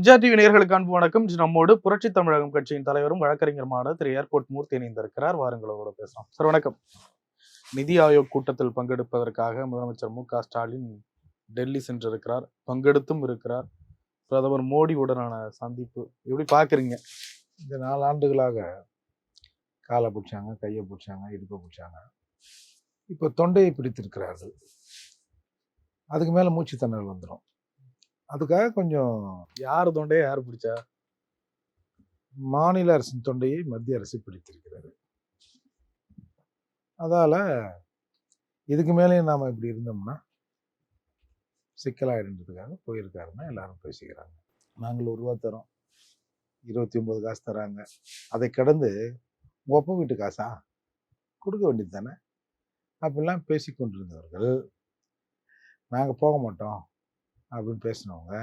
Vijaya TV நேர்களுக்கு அன்பு வணக்கம். நம்மோடு புரட்சி தமிழகம் கட்சியின் தலைவரும் வழக்கறிஞருமான திரு ஏர்போர்ட் மூர்த்தி இணைந்திருக்கிறார். வாருங்களோட பேசலாம். சார் வணக்கம். நிதி ஆயோக் கூட்டத்தில் பங்கெடுப்பதற்காக முதலமைச்சர் மு க ஸ்டாலின் டெல்லி சென்றிருக்கிறார். பங்கெடுத்தும் இருக்கிறார். பிரதமர் மோடியுடனான சந்திப்பு. எப்படி பார்க்குறீங்க இந்த நாலு ஆண்டுகளாக காலை பிடிச்சாங்க கையை பிடிச்சாங்க இடுப்பை பிடிச்சாங்க. இப்போ தொண்டையை பிடித்திருக்கிறார்கள். அதுக்கு மேலே மூச்சு வந்துடும் அதுக்காக கொஞ்சம் யார் தொண்டையை யார் பிடிச்சா? மாநில அரசின் தொண்டையை மத்திய அரசு பிடித்திருக்கிறது. அதால இதுக்கு மேலேயும் நாம் இப்படி இருந்தோம்னா சிக்கலாயிடுன்றதுக்காக போயிருக்காருன்னா எல்லாரும் பேசிக்கிறாங்க நாங்கள் ஒரு ரூபா தரோம் இருபத்தி ஒன்பது காசு தராங்க அதை கடந்து ஒப்ப வீட்டு காசா? கொடுக்க வேண்டியது தானே? அப்படிலாம் பேசி கொண்டிருந்தவர்கள் நாங்கள் போக மாட்டோம். அப்படின்னு பேசினவங்க.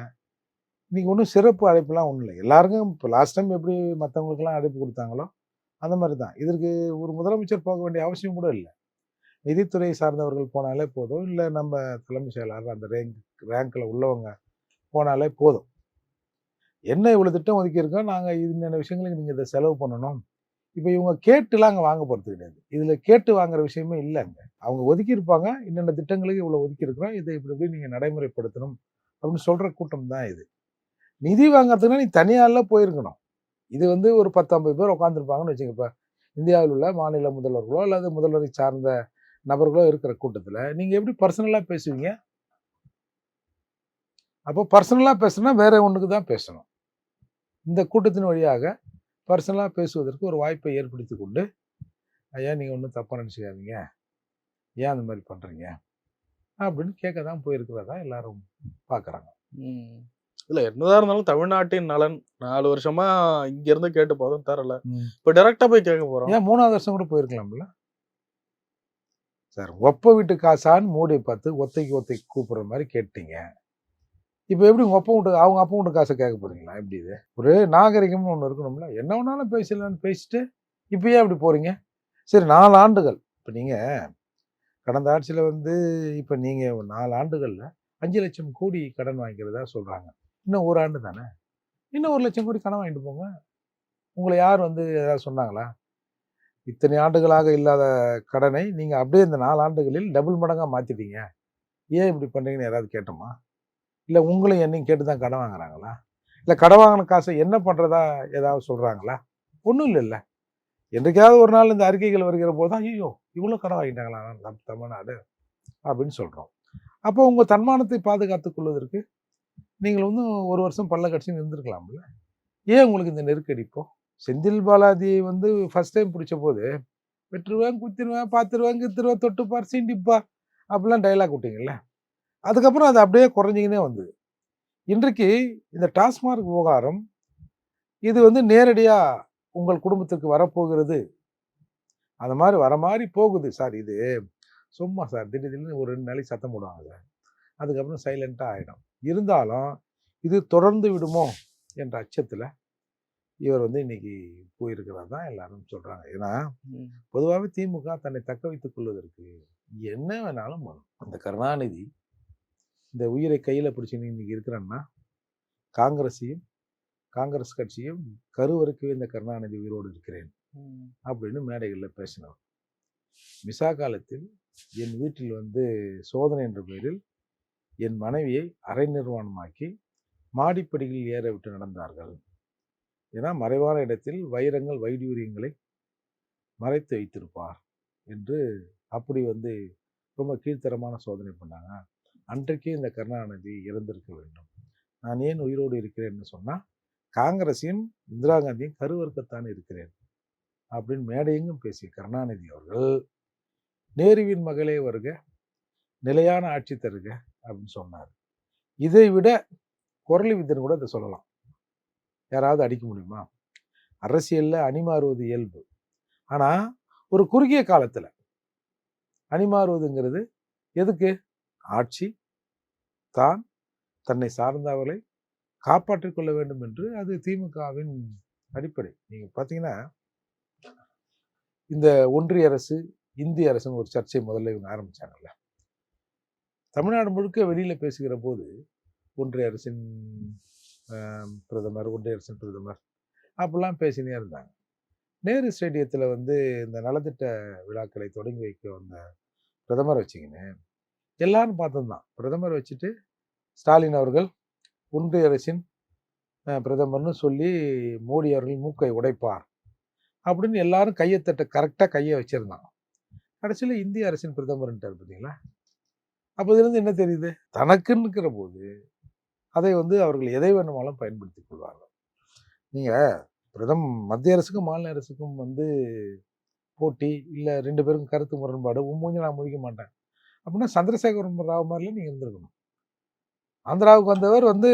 இன்றைக்கி ஒன்றும் சிறப்பு அழைப்புலாம் ஒன்றும் இல்லை. எல்லாருக்கும் இப்போ லாஸ்ட் டைம் எப்படி மற்றவங்களுக்கெல்லாம் அழைப்பு கொடுத்தாங்களோ அந்த மாதிரி தான். இதற்கு ஒரு முதலமைச்சர் போக வேண்டிய அவசியம் கூட இல்லை. நிதித்துறை சார்ந்தவர்கள் போனாலே போதும். இல்லை நம்ம தலைமைச் செயலாளர் அந்த ரேங்க் ரேங்கில் உள்ளவங்க போனாலே போதும். என்ன இவ்வளோ திட்டம் ஒதுக்கியிருக்கோம் நாங்கள் இன்னென்ன விஷயங்களுக்கு நீங்கள் இதை செலவு பண்ணணும்? இப்போ இவங்க கேட்டுலாம் அங்கே வாங்க போகிறது கிடையாது. இதில் கேட்டு வாங்குற விஷயமே இல்லைங்க அவங்க ஒதுக்கியிருப்பாங்க என்னென்ன திட்டங்களுக்கு இவ்வளோ ஒதுக்கியிருக்கிறோம் இதை இப்படி இப்படி நீங்கள் நடைமுறைப்படுத்தணும். அப்படின்னு சொல்கிற கூட்டம் தான் இது. நிதி வாங்கிறதுக்குன்னா நீ தனியாரில் போயிருக்கணும். இது வந்து ஒரு பத்தம்பது பேர் உட்காந்துருப்பாங்கன்னு வச்சுங்க இந்தியாவில் உள்ள மாநில முதல்வர்களோ அல்லது முதல்வரை சார்ந்த நபர்களோ இருக்கிற கூட்டத்தில் நீங்கள் எப்படி பர்சனலாக பேசுவீங்க? அப்போ பர்சனலாக பேசுனா வேற ஒன்றுக்கு தான் பேசணும். இந்த கூட்டத்தின் வழியாக பர்சனலாக பேசுவதற்கு ஒரு வாய்ப்பை ஏற்படுத்தி கொண்டு ஐயா நீங்கள் ஒன்றும் தப்பாக நினச்சிக்காதீங்க. ஏன் அந்த மாதிரி பண்ணுறீங்க அப்படின்னு கேட்க தான் போயிருக்கிறதா எல்லாரும் பார்க்குறாங்க. ம். இல்ல என்னதான் இருந்தாலும் தமிழ்நாட்டின் நலன் நாலு வருஷமா இங்க இருந்து கேட்டு போதும் தரல. இப்ப டைரக்டா போய் கேட்க போறோம். ஏன் மூணாவது வருஷம் கூட போயிருக்கலாம்ல? சார் ஒப்ப வீட்டு காசான்னு மோடியை பார்த்து ஒத்தைக்கு ஒத்தைக்கு கூப்பிடுற மாதிரி கேட்டீங்க. இப்போ எப்படி உங்க அப்பா வீட்டு அவங்க அப்பா வீட்டு காசை கேட்க போறீங்களா? எப்படி இது? ஒரு நாகரிகம்னு ஒன்று இருக்கணும்ல. என்ன வேணாலும் பேசலான்னு பேசிட்டு இப்போ ஏன் இப்படி போறீங்க? சரி நாலு ஆண்டுகள். இப்போ நீங்க கடந்த ஆட்சியில் வந்து இப்போ நீங்கள் நாலு ஆண்டுகளில் அஞ்சு லட்சம் கோடி கடன் வாங்கிக்கிறதா சொல்கிறாங்க இன்னும் ஒரு ஆண்டு தானே? இன்னும் ஒரு லட்சம் கோடி கடன் வாங்கிட்டு போங்க. உங்களை யார் வந்து ஏதாவது சொன்னாங்களா? இத்தனை ஆண்டுகளாக இல்லாத கடனை நீங்கள் அப்படியே இந்த நாலு ஆண்டுகளில் டபுள் மடங்காக மாற்றிட்டீங்க ஏன் இப்படி பண்ணுறீங்கன்னு யாராவது கேட்டோமா? இல்லை உங்களையும் என்னையும் கேட்டு தான் கடன் வாங்குறாங்களா? இல்லை கடன் வாங்கின காசை என்ன பண்ணுறதா ஏதாவது சொல்கிறாங்களா ஒன்றும் இல்லைல்ல. என்றைக்காவது ஒரு நாள் இந்த அறிக்கைகள் வருகிற போது தான் ஐயோ இவ்வளோ கடன் வாங்கிட்டாங்களா? நம் தமிழ்நாடு அப்படின்னு சொல்கிறோம் அப்போ உங்கள் தன்மானத்தை பாதுகாத்து கொள்வதற்கு நீங்கள் வந்து ஒரு வருஷம் பல்ல கட்சின்னு இருந்திருக்கலாம்ல ஏன் உங்களுக்கு இந்த நெருக்கடி இப்போ? செந்தில் பாலாஜியை வந்து ஃபர்ஸ்ட் டைம் பிடிச்ச போது வெட்டுருவேன் குத்திருவேன் பார்த்துருவேன் கித்துருவேன் தொட்டுப்பார் சீண்டிப்பார் அப்படிலாம் டைலாக் விட்டீங்கல்ல. அதுக்கப்புறம் அது அப்படியே குறைஞ்சிக்கினே வந்தது. இன்றைக்கு இந்த டாஸ்மார்க் விவகாரம் இது வந்து நேரடியாக உங்கள் குடும்பத்திற்கு வரப்போகிறது அந்த மாதிரி வர மாதிரி போகுது சார் இது. சும்மா சார் திடீர் திடீர்னு ஒரு ரெண்டு நாளைக்கு சத்தம் போடுவாங்க சார். அதுக்கப்புறம் சைலண்ட்டாக ஆகிடும் இருந்தாலும் இது தொடர்ந்து விடுமோ என்ற அச்சத்தில் இவர் வந்து இன்னைக்கு போயிருக்கிறது தான் எல்லாரும் சொல்றாங்க. ஏன்னா. பொதுவாகவே திமுக தன்னை தக்க வைத்துக் கொள்வதற்கு என்ன வேணாலும் பண்ணும் அந்த கருணாநிதி இந்த உயிரை கையில் பிடிச்சின்னு இன்னைக்கு இருக்கிறன்னா காங்கிரஸையும் காங்கிரஸ் கட்சியும் கருவறுக்கவே இந்த கருணாநிதி உயிரோடு இருக்கிறேன். அப்படின்னு மேடைகளில் பேசினவர் மிசா காலத்தில் என் வீட்டில் வந்து சோதனை என்ற பெயரில் என் மனைவியை அரை நிர்வாணமாக்கி மாடிப்படிகளில் ஏற விட்டு நடந்தார்கள். ஏன்னா மறைவான இடத்தில் வைரங்கள் வைடூரியங்களை மறைத்து வைத்திருப்பார் என்று அப்படி வந்து ரொம்ப கீழ்த்தரமான சோதனை பண்ணாங்க. அன்றைக்கே இந்த கருணாநிதி இறந்திருக்க வேண்டும். நான் ஏன் உயிரோடு இருக்கிறேன்னு சொன்னால் காங்கிரஸையும் இந்திரா காந்தியும் கருவறுக்கத்தான் இருக்கிறேன். அப்படின்னு மேடையெங்கும் பேசிய கருணாநிதி அவர்கள் நேருவின் மகளே வருக நிலையான ஆட்சி தருக அப்படின்னு சொன்னார். இதை விட குரலி வித்தன் கூட இதை சொல்லலாம். யாராவது அடிக்க முடியுமா? அரசியலில் அணிமாறுவது இயல்பு. ஆனால் ஒரு குறுகிய காலத்தில் அணிமாறுவதுங்கிறது எதுக்கு? ஆட்சி தான் தன்னை சார்ந்தவர்களை காப்பாற்றிக் கொள்ள வேண்டும் என்று அது திமுகவின் அடிப்படை. நீங்கள் பார்த்தீங்கன்னா இந்த ஒன்றிய அரசு இந்திய அரசுன்னு ஒரு சர்ச்சை முதல்ல இவங்க ஆரம்பித்தாங்கல்ல தமிழ்நாடு முழுக்க வெளியில் பேசுகிற போது ஒன்றிய அரசின் பிரதமர் ஒன்றிய அரசின் பிரதமர் அப்படிலாம் பேசினே இருந்தாங்க. நேரு ஸ்டேடியத்தில் வந்து இந்த நலத்திட்ட விழாக்களை தொடங்கி வைக்க வந்த பிரதமர் வச்சிங்கன்னு எல்லாரும் பார்த்ததுதான். பிரதமர் வச்சுட்டு ஸ்டாலின் அவர்கள் ஒன்றிய அரசின் பிரதமர்னு சொல்லி மோடி அவர்கள் மூக்கை உடைப்பார். அப்படின்னு எல்லாரும் கையை தட்ட கரெக்டாக கையை வச்சுருந்தான் கடைசியில் இந்திய அரசின் பிரதமர்ன்ட்டார் பார்த்தீங்களா அப்போ இதுலேருந்து என்ன தெரியுது? தனக்குன்னுக்கிற போது அதை வந்து அவர்கள் எதை வேணுமாலும் பயன்படுத்தி கொள்வார்கள். நீங்கள் பிரதம் மத்திய அரசுக்கும் மாநில அரசுக்கும் வந்து போட்டி இல்லை ரெண்டு பேருக்கும் கருத்து முரண்பாடு உன் நான் முடிக்க மாட்டேன். அப்படின்னா சந்திரசேகர ராவ் மாதிரிலாம் நீங்கள் இருந்திருக்கணும். ஆந்திராவுக்கு வந்தவர் வந்து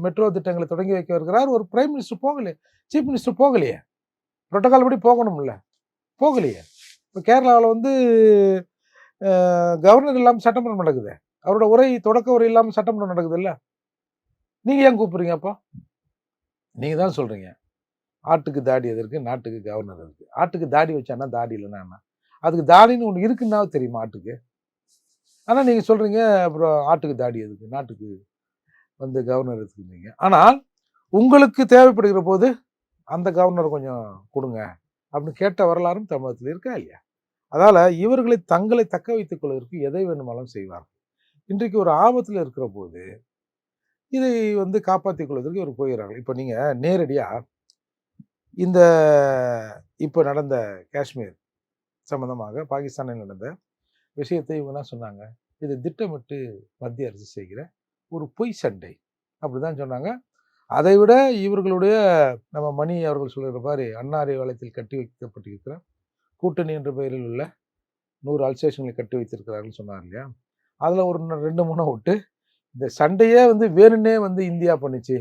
மெட்ரோ திட்டங்களை தொடங்கி வைக்க வருகிறார். ஒரு பிரைம் மினிஸ்டர் போகலையே சீஃப் மினிஸ்டர் போகலையே. புரோட்டோகால் படி போகணும்ல. போகலையே. இப்போ கேரளாவில் வந்து கவர்னர் இல்லாமல் சட்டமன்றம் நடக்குது. அவரோட உரை தொடக்க உரை இல்லாமல் சட்டமன்றம் நடக்குது இல்லை நீங்கள் ஏன் கூப்பிட்றீங்க அப்போ? நீங்கள் தான் சொல்கிறீங்க ஆட்டுக்கு தாடி எது இருக்குது நாட்டுக்கு கவர்னர் இருக்குது ஆட்டுக்கு தாடி வச்சானா தாடி இல்லைன்னா என்ன? அதுக்கு தாடின்னு ஒன்று இருக்குன்னா தெரியுமா ஆட்டுக்கு? ஆனால் நீங்கள் சொல்கிறீங்க அப்புறம் ஆட்டுக்கு தாடி எதுக்கு நாட்டுக்கு வந்து கவர்னர் எடுத்துக்கிறீங்க ஆனால் உங்களுக்கு தேவைப்படுகிற போது அந்த கவர்னர் கொஞ்சம் கொடுங்க அப்படின்னு கேட்ட வரலாறும் தமிழகத்தில் இருக்கா இல்லையா? அதால் இவர்களை தங்களை தக்க வைத்துக் கொள்வதற்கு எதை வேணுமானாலும் செய்வார்கள். இன்றைக்கு ஒரு ஆபத்தில் இருக்கிற போது இதை வந்து காப்பாற்றிக் கொள்வதற்கு இவர் போயிடுறாங்க. இப்போ நீங்கள் நேரடியாக இந்த இப்போ நடந்த காஷ்மீர் சம்பந்தமாக பாகிஸ்தானில் நடந்த விஷயத்தை இவங்க சொன்னாங்க? இது திட்டமிட்டு மத்திய அரசு செய்கிற ஒரு பொய் சண்டை அப்படிதான் சொன்னாங்க. அதை விட இவர்களுடைய நம்ம மணி அவர்கள் சொல்கிற மாதிரி அன்னாரை வளையத்தில் கட்டி வைக்கப்பட்டிருக்கிற கூட்டணி என்ற பெயரில் உள்ள நூறு அல்சேஷன்களை கட்டி வைத்திருக்கிறார்கள் சொன்னார் இல்லையா? அதில் ஒரு ரெண்டு மூணு விட்டு இந்த சண்டையே வந்து வேணுன்னே வந்து இந்தியா பண்ணிச்சு.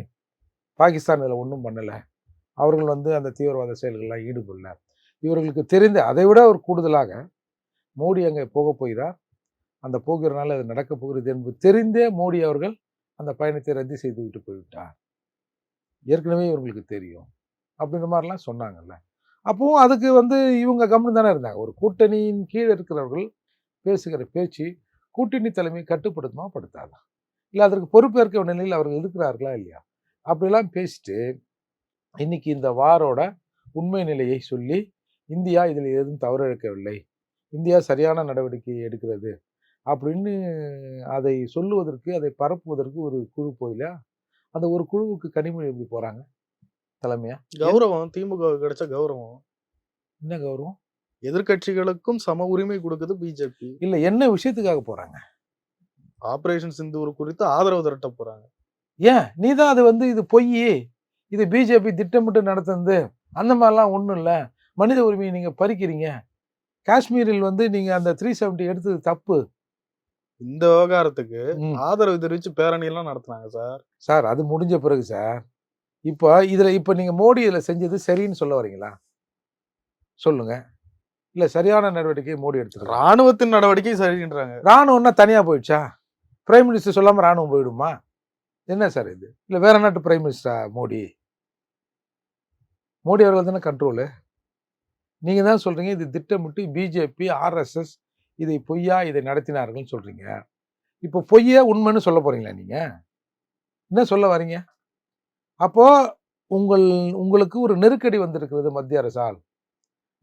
பாகிஸ்தான் இதில் ஒன்றும் பண்ணலை. அவர்கள் வந்து அந்த தீவிரவாத செயல்கள்லாம் ஈடுபடல. இவர்களுக்கு தெரிந்த அதை விட ஒரு கூடுதலாக மோடி அங்கே போக போகிறார். அந்த போகிறனால அது நடக்க போகிறது என்பது தெரிந்தே மோடி அவர்கள் அந்த பயணத்தை ரத்து செய்து விட்டு போய்விட்டார். ஏற்கனவே இவங்களுக்கு தெரியும். அப்படின்ற மாதிரிலாம் சொன்னாங்கல்ல. அப்போவும் அதுக்கு வந்து இவங்க கம்முன்னு தானே இருந்தாங்க. ஒரு கூட்டணியின் கீழே இருக்கிறவர்கள் பேசுகிற பேச்சு கூட்டணி தலைமை கட்டுப்படுத்துமா படுத்தாதா? இல்லை அதற்கு பொறுப்பேற்க நிலையில் அவர்கள் இருக்கிறார்களா இல்லையா? அப்படிலாம் பேசிட்டு இன்னைக்கு இந்த வாரோட உண்மை நிலையை சொல்லி இந்தியா இதில் எதுவும் தவறிழைக்கவில்லை. இந்தியா சரியான நடவடிக்கை எடுக்கிறது அப்படின்னு அதை சொல்லுவதற்கு அதை பரப்புவதற்கு ஒரு குழு போதிலா அந்த ஒரு குழுவுக்கு கனிமொழி எப்படி போறாங்க? தலைமையா? கௌரவம் திமுக கிடைச்ச கௌரவம். என்ன கௌரவம்? எதிர்க்கட்சிகளுக்கும் சம உரிமை கொடுக்குது பிஜேபி. இல்ல என்ன விஷயத்துக்காக போறாங்க? ஆபரேஷன் சிந்தூர் குறித்து ஆதரவு திரட்ட போறாங்க. ஏன்? நீ தான் அது வந்து இது பொய் இது பிஜேபி திட்டமிட்டு நடத்துனது. அந்த மாதிரிலாம் ஒன்றும் இல்லை. மனித உரிமையை நீங்க பறிக்கிறீங்க. காஷ்மீரில் வந்து நீங்க அந்த த்ரீ செவன்ட்டி எடுத்தது தப்பு. இந்த விவகாரத்துக்கு. ஆதரவு தெரிவிச்சு பேரணி எல்லாம் நடத்துனாங்க சார். சார் அது முடிஞ்ச பிறகு சார் இப்போ இதுல இப்போ நீங்க மோடி இதுல செஞ்சது சரின்னு சொல்ல வரீங்களா? சொல்லுங்க. இல்ல சரியான நடவடிக்கை மோடி எடுத்துக்கலாம் ராணுவத்தின் நடவடிக்கை சரின்றாங்க. ராணுவம்னா தனியா போயிடுச்சா? பிரைம் மினிஸ்டர் சொல்லாம ராணுவம் போயிடுமா? என்ன சார் இது? இல்ல வேற நாட்டு பிரைம் மினிஸ்டரா மோடி? மோடி அவர்கள் தானே கண்ட்ரோலு நீங்க தான் சொல்றீங்க இது திட்டமிட்டு பிஜேபி ஆர்எஸ்எஸ் இதை பொய்யா இதை நடத்தினார்கள்னு சொல்கிறீங்க இப்போ பொய்யா உண்மைன்னு சொல்ல போகிறீங்களா நீங்கள் என்ன சொல்ல வரீங்க? அப்போது உங்கள் உங்களுக்கு ஒரு நெருக்கடி வந்திருக்கிறது மத்திய அரசால்.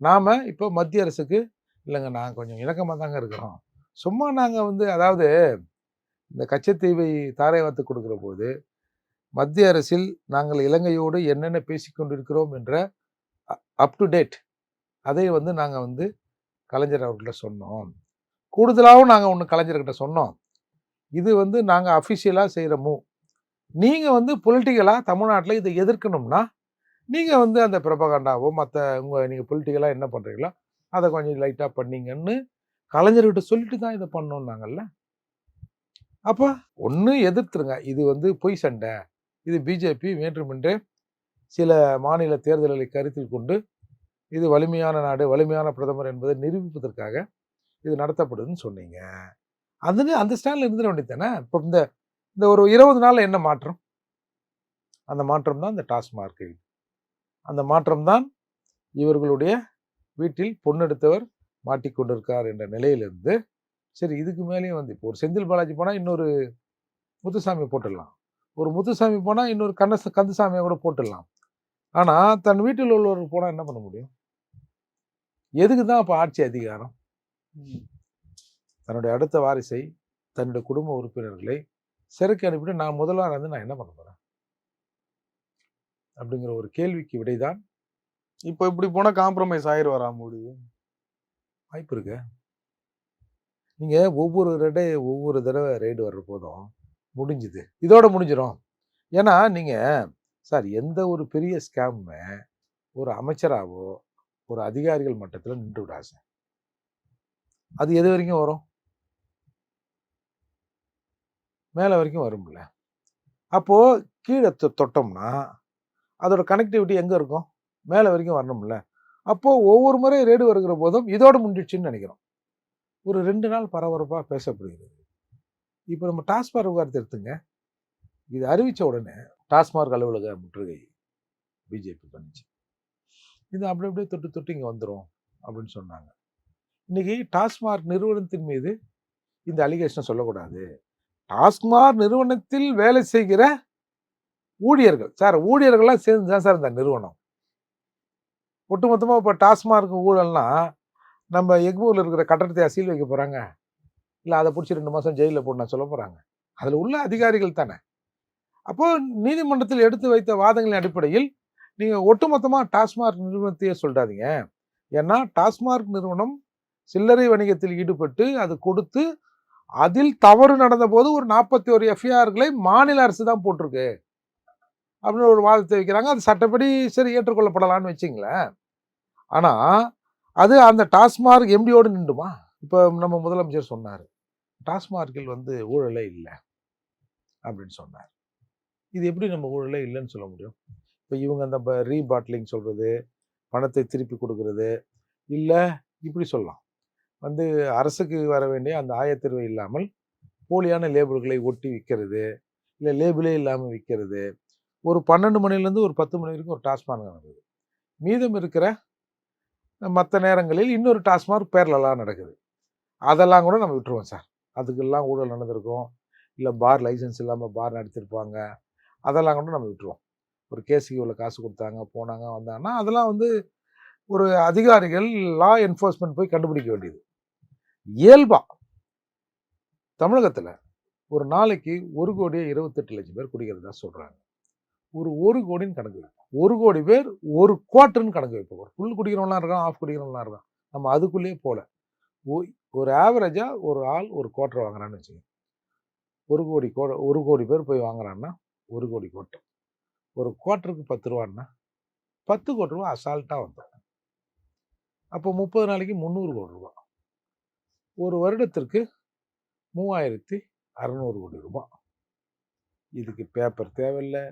நாம் இப்போ மத்திய அரசுக்கு இல்லைங்க நாங்கள் கொஞ்சம் இணக்கமாக தாங்க இருக்கிறோம். சும்மா நாங்கள் வந்து அதாவது இந்த கச்சத்தீவை தாரை வாத்து கொடுக்குற போது மத்திய அரசில் நாங்கள் இலங்கையோடு என்னென்ன பேசிக்கொண்டிருக்கிறோம் என்ற அப் டு டேட் அதை வந்து நாங்கள் வந்து கலைஞர் அவர்கிட்ட சொன்னோம். கூடுதலாகவும் நாங்கள் ஒன்று கலைஞர்கிட்ட சொன்னோம். இது வந்து நாங்கள் அஃபிஷியலாக செய்கிற மூவ் நீங்கள் வந்து பொலிட்டிக்கலாக தமிழ்நாட்டில் இதை எதிர்க்கணும்னா நீங்கள் வந்து அந்த பிரபகண்டாவோ மற்ற உங்கள் நீங்கள் பொலிட்டிக்கலாக என்ன பண்ணுறீங்களோ அதை கொஞ்சம் லைட்டாக பண்ணீங்கன்னு கலைஞர்கிட்ட சொல்லிட்டு தான் இதை பண்ணோம்னாங்கல்ல அப்போ ஒன்று எதிர்த்துருங்க. இது வந்து பொய் சண்டை. இது பிஜேபி வேண்டுமென்றே சில மாநில தேர்தல்களை கருத்தில் கொண்டு இது வலிமையான நாடு வலிமையான பிரதமர் என்பதை நிரூபிப்பதற்காக இது நடத்தப்படுதுன்னு சொன்னீங்க. அது அந்த ஸ்டாண்டில் இருந்துட வேண்டியது தானே? இப்போ இந்த இந்த ஒரு இருபது நாளில் என்ன மாற்றம்? அந்த மாற்றம் தான் இந்த டாஸ்மார்க் அந்த மாற்றம் தான் இவர்களுடைய வீட்டில் பொண்ணெடுத்தவர் மாட்டிக்கொண்டிருக்கார் என்ற நிலையிலிருந்து சரி இதுக்கு மேலேயும் வந்து இப்போ ஒரு செந்தில் பாலாஜி போனால் இன்னொரு முத்துசாமி போட்டுடலாம். ஒரு முத்துசாமி போனால் இன்னொரு கண்ண கந்தசாமியை கூட போட்டுடலாம். ஆனால் தன் வீட்டில் உள்ளவர்கள் போனால் என்ன பண்ண முடியும்? எதுக்கு தான் அப்போ ஆட்சி அதிகாரம்? தன்னுடைய அடுத்த வாரிசை தன்னுடைய குடும்ப உறுப்பினர்களை சிறைக்கு அனுப்பிட்டு நான் முதல்வர் வந்து நான் என்ன பண்ண போறேன்? அப்படிங்கிற ஒரு கேள்விக்கு விடைதான். இப்போ இப்படி போனா காம்ப்ரமைஸ் ஆயிடுவாரா மோடி? வாய்ப்பு இருக்கு. நீங்க ஒவ்வொரு ரெடை ஒவ்வொரு தடவை ரைடு வர்ற போதும் முடிஞ்சுது. இதோட முடிஞ்சிடும் ஏன்னா நீங்க சார் எந்த ஒரு பெரிய ஸ்கேமுமே ஒரு அமைச்சராவோ ஒரு அதிகாரிகள் மட்டத்தில் நின்று விடாது சார். அது எது வரைக்கும் வரும்? மேலே வரைக்கும் வரும்ல. அப்போது கீழே தொ- தொட்டோம்னா அதோட கனெக்டிவிட்டி எங்கே இருக்கும்? மேலே வரைக்கும் வரணும்ல. அப்போது ஒவ்வொரு முறை ரேடு வருகிற போதும் இதோட முடிஞ்சிடுச்சுன்னு நினைக்கிறோம். ஒரு ரெண்டு நாள் பரபரப்பாக பேசப்படுகிறது. இப்போ நம்ம டாஸ்மார்க் விவகாரத்தை எடுத்துங்க. இது அறிவித்த உடனே டாஸ்மார்க் அலுவலக முற்றுகை பிஜேபி பண்ணிச்சு இது அப்படி அப்படியே தொட்டு தொட்டு இங்கே வந்துடும் அப்படின்னு சொன்னாங்க. இன்னைக்கு டாஸ்மாக் நிறுவனத்தின் மீது இந்த அலிகேஷனை சொல்லக்கூடாது. டாஸ்மாக் நிறுவனத்தில் வேலை செய்கிற ஊழியர்கள் சார் ஊழியர்கள்லாம் சேர்ந்து தான் சார் இந்த நிறுவனம். ஒட்டுமொத்தமாக இப்போ டாஸ்மார்க் ஊழல்னா நம்ம எக்மூரில் இருக்கிற கட்டடத்தை அசீல் வைக்க போகிறாங்க இல்லை அதை பிடிச்சி ரெண்டு மாதம் ஜெயிலில் போடணும் சொல்ல போகிறாங்க அதில் உள்ள அதிகாரிகள் தானே. அப்போது நீதிமன்றத்தில் எடுத்து வைத்த வாதங்களின் அடிப்படையில் நீங்கள் ஒட்டுமொத்தமாக டாஸ்மார்க் நிறுவனத்தையே சொல்லிடாதீங்க ஏன்னா டாஸ்மார்க் நிறுவனம் சில்லறை வணிகத்தில் ஈடுபட்டு அது கொடுத்து அதில் தவறு நடந்த போது ஒரு நாற்பத்தி ஒரு எஃப்ஐஆர்களை மாநில அரசு தான் போட்டிருக்கு. அப்படின்னு ஒரு வாதத்தை வைக்கிறாங்க. அது சட்டப்படி சரி ஏற்றுக்கொள்ளப்படலான்னு வச்சிங்களேன். ஆனால் அது அந்த டாஸ்மார்க் எம்டியோடு நின்றுமா? இப்போ நம்ம முதலமைச்சர் சொன்னார். டாஸ்மார்க்கில் வந்து ஊழலே இல்லை அப்படின்னு சொன்னார். இது எப்படி நம்ம ஊழலே இல்லைன்னு சொல்ல முடியும்? இப்போ இவங்க அந்த ரீபாட்லிங் சொல்கிறது பணத்தை திருப்பி கொடுக்கறது இல்லை இப்படி சொல்லலாம். வந்து அரசுக்கு வர வேண்டிய அந்த ஆயத்தீர்வு இல்லாமல் போலியான லேபிள்களை ஒட்டி விற்கிறது இல்லை லேபிளே இல்லாமல் விற்கிறது ஒரு பன்னெண்டு மணிலேருந்து ஒரு பத்து மணி வரைக்கும் ஒரு டாஸ்மாக் நடக்குது. மீதம் இருக்கிற மற்ற நேரங்களில் இன்னொரு டாஸ்மாக் பேரலெல்லாம் நடக்குது. அதெல்லாம் கூட நம்ம விட்டுருவோம் சார். அதுக்கெல்லாம் ஊழல் நடந்திருக்கும். இல்லை பார் லைசன்ஸ் இல்லாமல் பார் நடத்திருப்பாங்க. அதெல்லாம் கூட நம்ம விட்டுருவோம். ஒரு கேஸுக்கு இவ்வளோ காசு கொடுத்தாங்க போனாங்க வந்தாங்கன்னா அதெல்லாம் வந்து ஒரு அதிகாரிகள் லா என்ஃபோர்ஸ்மெண்ட் போய் கண்டுபிடிக்க வேண்டியது. இயல்பா தமிழகத்தில் ஒரு நாளைக்கு ஒரு கோடியே இருபத்தெட்டு லட்சம் பேர் குடிக்கிறதா சொல்கிறாங்க ஒரு ஒரு கோடின்னு கணக்கு வைப்போம். ஒரு கோடி பேர் ஒரு குவார்ட்டர்னு கணக்கு வைப்போம். ஒரு ஃபுல் குடிக்கிறவங்களாம் இருக்கான் ஆஃப் குடிக்கிறவங்களாம் இருக்கான். நம்ம அதுக்குள்ளேயே போகல ஒரு ஆவரேஜாக ஒரு ஆள் ஒரு குவார்ட்டர் வாங்குறான்னு வச்சுக்கோங்க. ஒரு கோடி கோ ஒரு கோடி பேர் போய் வாங்குறான்னா ஒரு கோடி கோட்டர் ஒரு குவார்ட்டருக்கு பத்து ரூபான்னா பத்து கோடி ரூபா அசால்ட்டாக வந்துடும். அப்போ முப்பது நாளைக்கு முந்நூறு கோடி ரூபா. ஒரு வருடத்திற்கு மூவாயிரத்தி அறநூறு கோடி ரூபாய். இதுக்கு பேப்பர் தேவையில்லை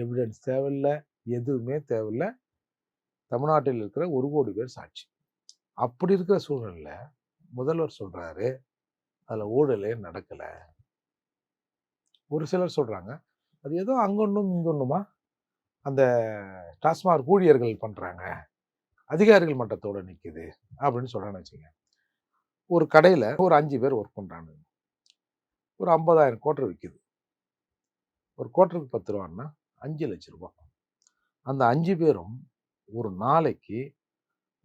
எவிடன்ஸ் தேவையில்லை எதுவுமே தேவையில்லை. தமிழ்நாட்டில் இருக்கிற ஒரு கோடி பேர் சாட்சி. அப்படி இருக்கிற சூழ்நிலையில் முதல்வர் சொல்கிறாரு அதில் ஊழலே நடக்கலை. ஒரு சிலர் சொல்கிறாங்க அது ஏதோ அங்கொன்னும் இங்கொன்னுமா அந்த டாஸ்மாக் ஊழியர்கள் பண்ணுறாங்க அதிகாரிகள் மட்டத்தோடு நிற்கிது அப்படின்னு சொல்கிறேன்னு வச்சுக்கோங்க. ஒரு கடையில் ஒரு அஞ்சு பேர் ஒர்க் பண்ணுறாங்க ஒரு ஐம்பதாயிரம் கோட்டர் விற்கிது ஒரு கோட்டருக்கு பத்து ரூபான்னா அஞ்சு லட்ச ரூபா. அந்த அஞ்சு பேரும் ஒரு நாளைக்கு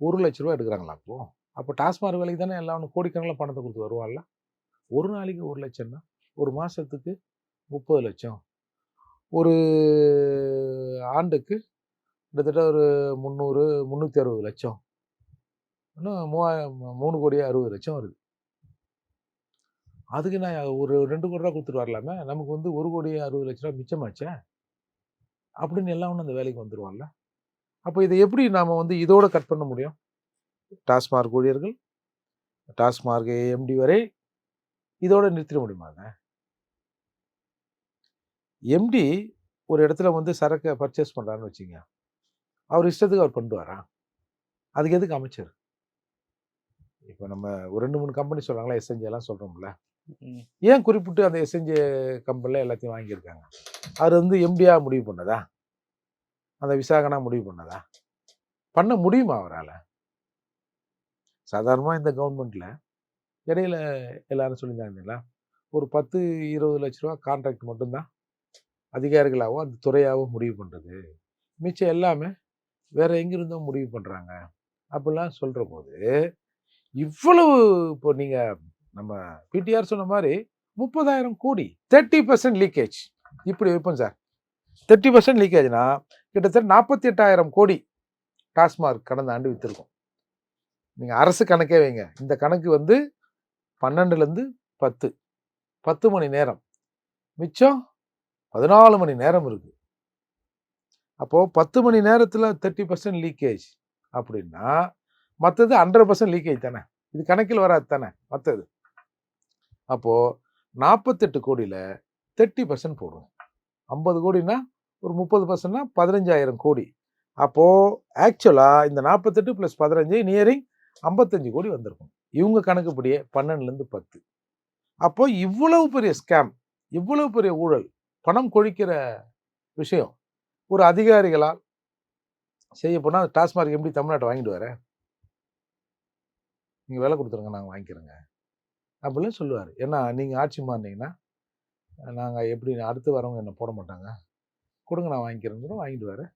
ஒரு லட்ச ரூபா எடுக்கிறாங்களா அப்போ அப்போ டாஸ்மாக் வேலைக்கு தானே எல்லாம் கோடிக்கணக்கில் பணத்தை கொடுத்து வருவாள்ல? ஒரு நாளைக்கு ஒரு லட்சம்னா ஒரு மாதத்துக்கு முப்பது லட்சம். ஒரு ஆண்டுக்கு கிட்டத்தட்ட ஒரு முந்நூறு முந்நூற்றி அறுபது லட்சம். இன்னும் மூவாயிரம் மூணு கோடி அறுபது லட்சம் வருது. அதுக்கு நான் ஒரு ரெண்டு கோடி ரூபா கொடுத்துட்டு வரலாமே? நமக்கு வந்து ஒரு கோடி அறுபது லட்ச ரூபா மிச்சமாச்சே? அப்படின்னு எல்லாம் ஒன்று அந்த வேலைக்கு வந்துடுவார்ல அப்போ இதை எப்படி நாம் வந்து இதோட கட் பண்ண முடியும்? டாஸ்மார்க் ஊழியர்கள் டாஸ்மார்க் எம்டி வரை இதோட நிறுத்திட முடியுமாங்க எம்டி ஒரு இடத்துல வந்து சரக்கை பர்ச்சேஸ் பண்ணுறான்னு வச்சுங்க அவர் இஷ்டத்துக்கு அவர் பண்ணுவாரா அதுக்கு எதுக்கு அமைச்சர்? இப்போ நம்ம ஒரு ரெண்டு மூணு கம்பெனி சொல்கிறாங்களா எஸ்என்ஜி எல்லாம் சொல்கிறோம்ல. ஏன் குறிப்பிட்டு அந்த எஸ்என்ஜி கம்பெனியில் எல்லாத்தையும் வாங்கியிருக்காங்க? அது வந்து எம்டியா முடிவு பண்ணதா? அந்த விசாகனா முடிவு பண்ணதா? பண்ண முடியுமா அவரால்? சாதாரணமாக இந்த கவர்மெண்ட்டில் இடையில எல்லாரும் சொல்லியிருந்தாங்க ஒரு பத்து இருபது லட்ச ரூபா கான்ட்ராக்ட் மட்டும்தான் அதிகாரிகளாகவும் அந்த துறையாகவும் முடிவு பண்ணுறது மிச்சம் எல்லாமே வேற எங்கிருந்தோ முடிவு பண்ணுறாங்க அப்படிலாம் சொல்கிற போது இவ்வளவு இப்போ நீங்கள் நம்ம பிடிஆர் சொன்ன மாதிரி முப்பதாயிரம் கோடி தேர்ட்டி பர்சன்ட் லீக்கேஜ் இப்படி வைப்போம் சார். தேர்ட்டி பர்சன்ட் லீக்கேஜ்னா கிட்டத்தட்ட நாற்பத்தி எட்டாயிரம் கோடி டாஸ்மார்க் கடந்த ஆண்டு வித்திருக்கும். நீங்கள் அரசு கணக்கே வைங்க. இந்த கணக்கு வந்து பன்னெண்டுலேருந்து பத்து. பத்து மணி நேரம். மிச்சம் பதினாலு மணி நேரம் இருக்கு. அப்போது பத்து மணி நேரத்தில் தேர்ட்டி பர்சன்ட் லீக்கேஜ் அப்படின்னா மற்றது ஹண்ட்ரட் பர்சன்ட் லீக்கேஜ் தானே இது கணக்கில் வராது தானே மற்றது அப்போது நாற்பத்தெட்டு கோடியில் தேர்ட்டி பர்சன்ட் போடுவோம். ஐம்பது கோடினா ஒரு முப்பது பர்சன்ட்னா பதினஞ்சாயிரம் கோடி. அப்போது ஆக்சுவலாக இந்த நாற்பத்தெட்டு ப்ளஸ் பதினஞ்சு நியரிங் ஐம்பத்தஞ்சு கோடி வந்திருக்கும். இவங்க கணக்குப்படியே பன்னெண்டுலேருந்து பத்து. அப்போது இவ்வளவு பெரிய ஸ்கேம் இவ்வளவு பெரிய ஊழல் பணம் கொழிக்கிற விஷயம் ஒரு அதிகாரிகளால் செய்ய போனால் டாஸ்மார்க் எப்படி தமிழ்நாட்டை வாங்கிட்டு வரேன் நீங்கள் வேலை கொடுத்துருங்க நாங்கள் வாங்கிக்கிறோங்க. அப்படிலாம் சொல்லுவார். ஏன்னா நீங்கள் ஆட்சி மாறினீங்கன்னா நாங்கள் எப்படி அடுத்து வரவங்க என்னை போட மாட்டாங்க? கொடுங்க நான் வாங்கிக்கிறேன்னு கூட வாங்கிட்டு வரேன்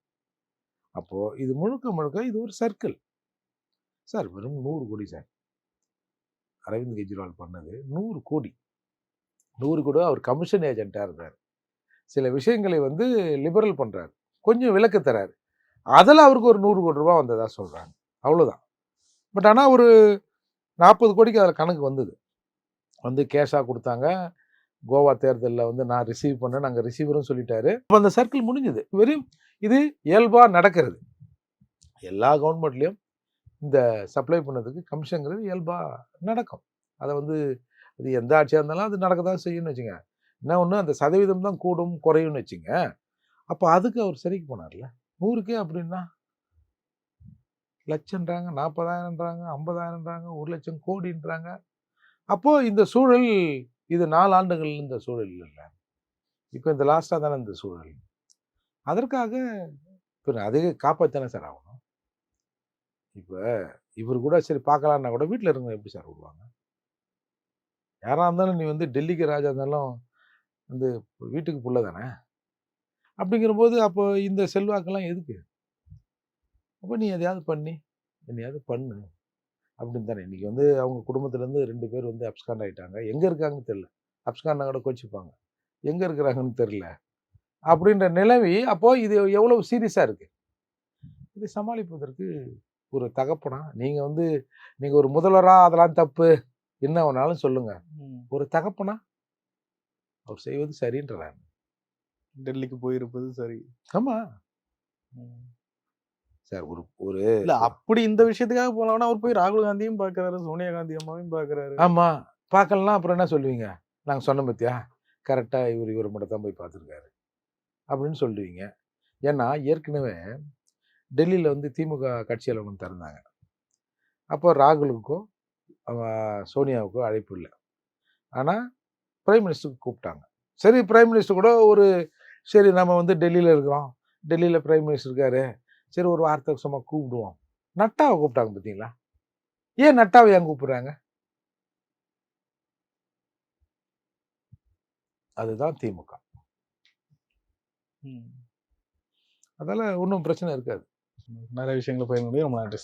அப்போது இது முழுக்க முழுக்க இது ஒரு சர்க்கிள். சார் வெறும் நூறு கோடி சார். அரவிந்த் கெஜ்ரிவால் பண்ணது நூறு கோடி. நூறு கோடி அவர் கமிஷன் ஏஜெண்ட்டாக இருந்தார் சில விஷயங்களை வந்து லிபரல் பண்ணுறாரு கொஞ்சம் விளக்கு தராரு. அதில் அவருக்கு ஒரு நூறு கோடி ரூபா வந்ததாக சொல்கிறாங்க அவ்வளோதான் பட் ஆனால் ஒரு நாற்பது கோடிக்கு அதில் கணக்கு வந்தது. வந்து கேஷாக கொடுத்தாங்க. கோவா தேர்தலில் வந்து நான் ரிசீவ் பண்ணேன் நாங்கள் ரிசீவரும் சொல்லிட்டாரு. இப்போ அந்த சர்க்கிள் முடிஞ்சுது. வெறும் இது இயல்பாக நடக்கிறது. எல்லா கவர்மெண்ட்லேயும் இந்த சப்ளை பண்ணதுக்கு கமிஷனுங்கிறது இயல்பாக நடக்கும். அதை வந்து அது எந்த ஆட்சியாக இருந்தாலும் அது நடக்க தான் செய்யும்னு வச்சுங்க. என்ன ஒன்று அந்த சதவீதம் தான் கூடும் குறையும்னு வச்சுங்க. அப்போ அதுக்கு அவர் சரிக்கு போனார்ல. நூறுக்கே அப்படின்னா லட்சம்ன்றாங்க நாற்பதாயிரம்ன்றாங்க ஐம்பதாயிரம்ன்றாங்க ஒரு லட்சம் கோடின்றாங்க. அப்போது இந்த சூழல் இது நாலு ஆண்டுகள் இந்த சூழல் இல்லை இப்போ இந்த லாஸ்ட்டாக தானே இந்த சூழல். அதற்காக இப்போ அதை காப்பாற்றானே சார் ஆகணும். இப்போ இவர் கூட சரி பார்க்கலான்னா கூட வீட்டில் இருங்க எப்படி சார் விடுவாங்க யாராக இருந்தாலும் நீ வந்து டெல்லிக்கு ராஜா இருந்தாலும் வந்து வீட்டுக்கு புள்ள தானே? அப்படிங்கிற போது அப்போ இந்த செல்வாக்கெல்லாம் எதுக்கு? அப்போ நீ எதையாவது பண்ணி. என்னையாவது பண்ணு. அப்படின்னு தானே. இன்றைக்கி வந்து அவங்க குடும்பத்துலேருந்து ரெண்டு பேர் வந்து அப்ஸ்காண்ட் ஆகிட்டாங்க எங்கே இருக்காங்கன்னு தெரில அப்ஸ்காண்டா கூட கோச்சிப்பாங்க. எங்கே இருக்கிறாங்கன்னு தெரில அப்படின்ற நிலவி அப்போது இது எவ்வளோ சீரியஸாக இருக்குது இதை சமாளிப்பதற்கு ஒரு தகப்பனா நீங்கள் வந்து நீங்கள் ஒரு முதல்வராக அதெல்லாம் தப்பு. என்ன வேணாலும் சொல்லுங்கள் ஒரு தகப்பனா? அவர் செய்வது சரின்றாங்க டெல்லிக்கு போயிருப்பது சரி. ஆமாம் சார் ஒரு ஒரு இல்ல அப்படி இந்த விஷயத்துக்காக போனவனா அவர் போய் ராகுல் காந்தியும் பாக்குறாரு சோனியா காந்தி அம்மாவையும் பாக்குறாரு. ஆமாம் பார்க்கலாம் அப்புறம் என்ன சொல்லுவீங்க? நாங்கள் சொன்ன பத்தியா? கரெக்டாக இவர் இவர் மட்டும் தான் போய் பார்த்துருக்காரு அப்படின்னு சொல்லுவீங்க. ஏன்னா ஏற்கனவே டெல்லியில் வந்து திமுக கட்சி அலுவலகம் திறந்தாங்க. அப்போ ராகுலுக்கோ அவ- சோனியாவுக்கோ அழைப்பு இல்லை. ஆனால் பிரைம் மினிஸ்டருக்கு கூப்பிட்டாங்க. சரி பிரைம் மினிஸ்டர் கூட ஒரு சரி நம்ம வந்து டெல்லியில் இருக்கிறோம் டெல்லியில் பிரைம் மினிஸ்டர் இருக்காரு. சரி ஒரு வார்த்தை சும்மா கூப்பிடுவோம். நட்டாவை கூப்பிட்டாங்க பார்த்தீங்களா? ஏன் நட்டாவை ஏன் கூப்பிடுறாங்க? அதுதான் திமுக. அதால ஒன்றும் பிரச்சனை இருக்காது. நிறைய விஷயங்களை பயிர் முடியும். ரொம்ப நன்றி